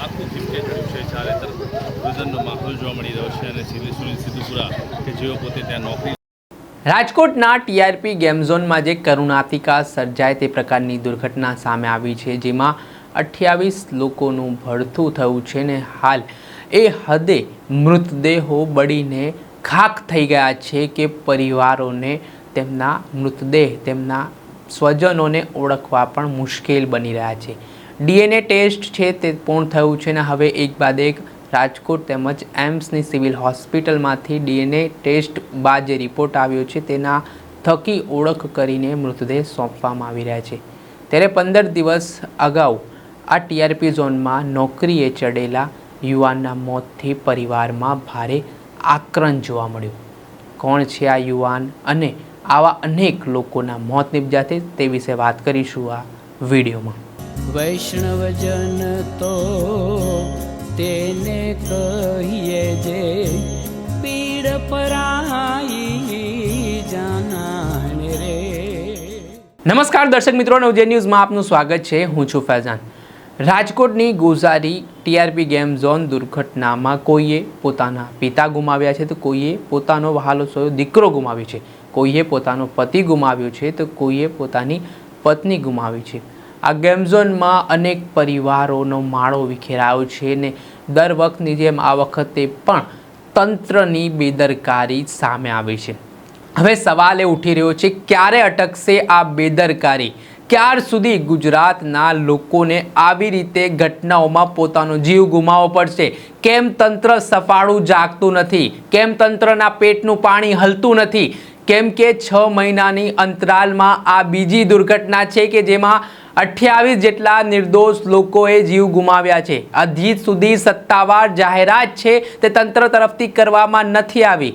આખું ખીમકે ચડ્યું છે ચારે તરફ. ભોજનનો માહોલ જોવા મળી રહ્યો છે અને સિદ્ધિ સુનિલ સિદ્ધુપુરા કે જેઓ પોતે ત્યાં નોકરી રાજકોટના ટીઆરપી ગેમ ઝોનમાં જે કરુણાતિકા સર્જાય તે પ્રકારની દુર્ઘટના સામે આવી છે, જેમાં અઠ્યાવીસ લોકોનું ભડથું થયું છે ને હાલ એ હદે મૃતદેહો બળીને ખાખ થઈ ગયા છે કે પરિવારોને તેમના મૃતદેહ, તેમના સ્વજનોને ઓળખવા પણ મુશ્કેલ બની રહ્યા છે. ડીએનએ ટેસ્ટ છે તે પૂર્ણ થયું છે ને હવે એક બાદ એક રાજકોટ તેમજ એમ્સની સિવિલ હોસ્પિટલમાંથી ડીએનએ ટેસ્ટ બાદ જે રિપોર્ટ આવ્યો છે તેના થકી ઓળખ કરીને મૃતદેહ સોંપવામાં આવી રહ્યા છે. ત્યારે પંદર દિવસ અગાઉ આ ટીઆરપી ઝોનમાં નોકરીએ ચડેલા યુવાનના મોતથી પરિવારમાં ભારે આક્રંદ જોવા મળ્યું. કોણ છે આ યુવાન અને આવા અનેક લોકોના મોત નિપજાતે તે વિશે વાત કરીશું આ વિડીયોમાં. વૈષ્ણવજન તો તેને કહીએ જે પીડ પરાઈ જાનાને રે. નમસ્કાર દર્શક મિત્રો નવજે ન્યૂઝમાં આપનું સ્વાગત છે. હું છું ફૈઝાન. રાજકોટની ગોઝારી ટીઆરપી ગેમ ઝોન દુર્ઘટનામાં કોઈએ પોતાના પિતા ગુમાવ્યા છે, તો કોઈએ પોતાનો વહાલો સોયો દીકરો ગુમાવ્યો છે. કોઈએ પોતાનો પતિ ગુમાવ્યો છે, તો કોઈએ પોતાની પત્ની ગુમાવી છે. આ ગેમ ઝોનમાં અનેક પરિવારોનો માળો વિખેરાયો છે ને દર વખતની જેમ આ વખતે પણ તંત્રની બેદરકારી સામે આવી છે. હવે સવાલ એ ઉઠી રહ્યો છે, ક્યારે અટકશે આ બેદરકારી? ક્યાર સુધી ગુજરાતના લોકોને આવી રીતે ઘટનાઓમાં પોતાનો જીવ ગુમાવવો પડશે? કેમ તંત્ર સફાળું જાગતું નથી? કેમ તંત્રના પેટનું પાણી હલતું નથી? કેમ કે છ મહિનાની અંતરાલમાં આ બીજી દુર્ઘટના છે કે જેમાં અઠ્યાવીસ જેટલા નિર્દોષ લોકોએ જીવ ગુમાવ્યા છે? હજી સુધી સત્તાવાર જાહેરાત છે તે તંત્ર તરફથી કરવામાં નથી આવી.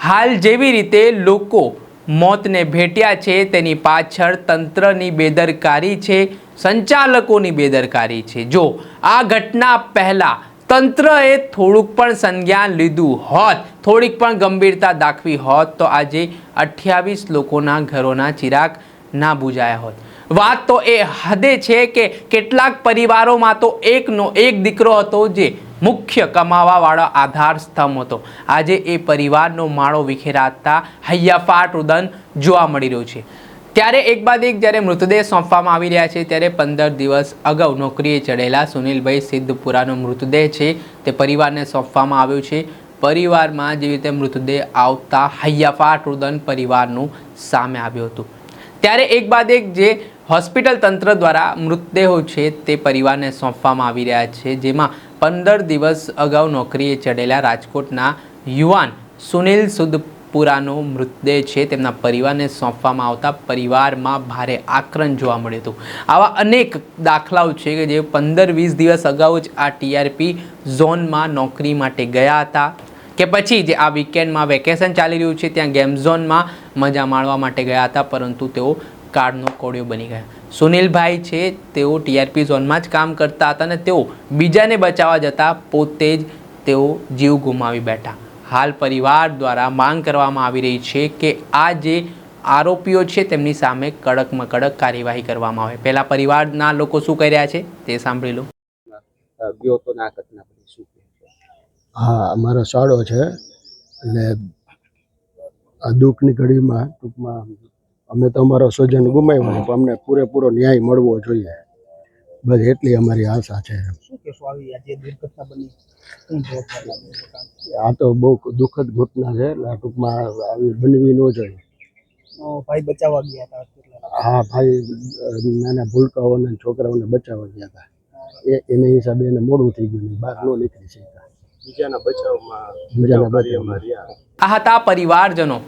હાલ જેવી રીતે લોકો મોતને ભેટ્યા છે, તેની પાછળ તંત્રની બેદરકારી છે, સંચાલકોની બેદરકારી છે. જો આ ઘટના પહેલાં તંત્રએ થોડુંક પણ સંજ્ઞાન લીધું હોત, થોડીક પણ ગંભીરતા દાખવી હોત, તો આજે અઠ્યાવીસ લોકોના ઘરોના ચિરાગ ના બુજાયા હોત. વાત તો એ હદે છે કે કેટલાક પરિવારોમાં તો એકનો એક દીકરો હતો જે મુખ્ય કમાવાવાળો આધાર સ્તંભ હતો. આજે એ પરિવારનો માળો વિખેરાતા હૈયાફાટ રુદન જોવા મળી રહ્યું છે. ત્યારે એક બાદ એક જ્યારે મૃતદેહ સોંપવામાં આવી રહ્યા છે, ત્યારે પંદર દિવસ અગાઉ નોકરીએ ચડેલા સુનિલભાઈ સિદ્ધપુરાનો મૃતદેહ છે તે પરિવારને સોંપવામાં આવ્યો છે. પરિવારમાં જેવી રીતે મૃતદેહ આવતા હૈયાફાટ રુદન પરિવારનું સામે આવ્યું હતું. ત્યારે એક બાદ એક જે હોસ્પિટલ તંત્ર દ્વારા મૃતદેહો છે તે પરિવારને સોંપવામાં આવી રહ્યા છે, જેમાં પંદર દિવસ અગાઉ નોકરીએ ચડેલા રાજકોટના યુવાન સુનિલ સુદપુરાનો મૃતદેહ છે. તેમના પરિવારને સોંપવામાં આવતા પરિવારમાં ભારે આક્રમ જોવા મળ્યું હતું. આવા અનેક દાખલાઓ છે કે જે પંદર વીસ દિવસ અગાઉ જ આ ટીઆરપી ઝોનમાં નોકરી માટે ગયા હતા કે પછી જે આ વીકેન્ડમાં વેકેશન ચાલી રહ્યું છે, ત્યાં ગેમ ઝોનમાં મજા માણવા માટે ગયા હતા, પરંતુ તેઓ કાર્ડનો કોડિયો બની ગયા. સુનિલભાઈ છે તેઓ ટીઆરપી ઝોનમાં જ કામ કરતા હતા અને તેઓ બીજાને બચાવવા જતાં પોતે જ તેઓ જીવ ગુમાવી બેઠા. હાલ પરિવાર દ્વારા માંગ કરવામાં આવી રહી છે કે આ જે આરોપીઓ છે તેમની સામે કડકમાં કડક કાર્યવાહી કરવામાં આવે. પહેલાં પરિવારના લોકો શું કહી રહ્યા છે તે સાંભળી લો. ગયો તો ના ઘટના શું હા અમારો શાળો છે એટલે આ દુઃખની ઘડીમાં ટૂંકમાં અમે તો અમારો સ્વજન ગુમાવ્યો છે પણ અમને પૂરેપૂરો ન્યાય મળવો જોઈએ. બસ એટલી અમારી આશા છે. શું કહેશો આવી આ તો બહુ દુઃખદ ઘટના છે એટલે ટૂંકમાં આવી બનવી ન જોઈએ. ભાઈ બચાવવા ગયા હતા હા ભાઈ નાના ભૂલકાઓને છોકરાઓને બચાવવા ગયા હતા. એ એને હિસાબે એને મોડું થઈ ગયું ને બહાર ન નીકળી શક્યા. બીજાના બચાવમાં બીજાના બચાવમાં. રહ્યા. આ હતા પરિવારજનો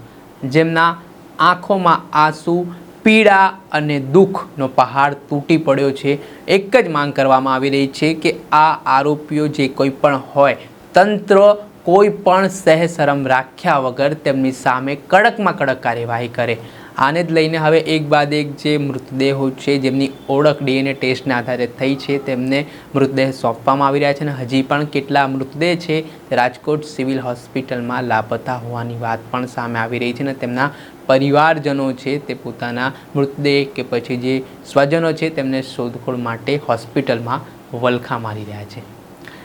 જેમના આંખોમાં આંસુ, પીડા અને દુઃખનો પહાડ તૂટી પડ્યો છે. એક જ માંગ કરવામાં આવી રહી છે કે આ આરોપીઓ જે કોઈ પણ હોય, તંત્ર કોઈ પણ સહેશરમ રાખ્યા વગર તેમની સામે કડકમાં કડક કાર્યવાહી કરે. આને જ લઈને હવે એક બાદ એક જે મૃતદેહો છે, જેમની ઓળખ ડીએનએ ટેસ્ટના આધારે થઈ છે, તેમને મૃતદેહ સોંપવામાં આવી રહ્યા છે અને હજી પણ કેટલા મૃતદેહ છે રાજકોટ સિવિલ હોસ્પિટલમાં લાપતા હોવાની વાત પણ સામે આવી રહી છે અને તેમના પરિવારજનો છે, તે પોતાના મૃતદેહ કે પછી જે સ્વજનો છે, તેમને શોધખોળ માટે હોસ્પિટલમાં વલખા મારી રહ્યા છે.